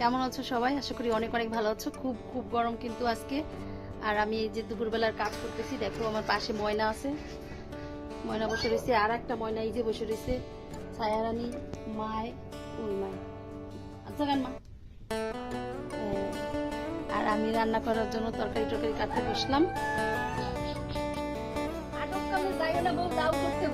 কেমন আছো সবাই? আশা করি অনেক অনেক ভালো আছো। খুব খুব গরম কিন্তু আজকে। আর আমি এই যে দুপুরবেলার কাজ করতেছি, দেখো আমার পাশে ময়না আছে। ময়না বসে রয়েছে আর একটা ময়না এই যে বসে রয়েছে, ছায়ারানী, মায় ওই আচ্ছা গান মা। আর আমি রান্না করার জন্য তরকারি টরকারি কাটতে বসলাম। আটক কামে যাই না বউ দাও করতে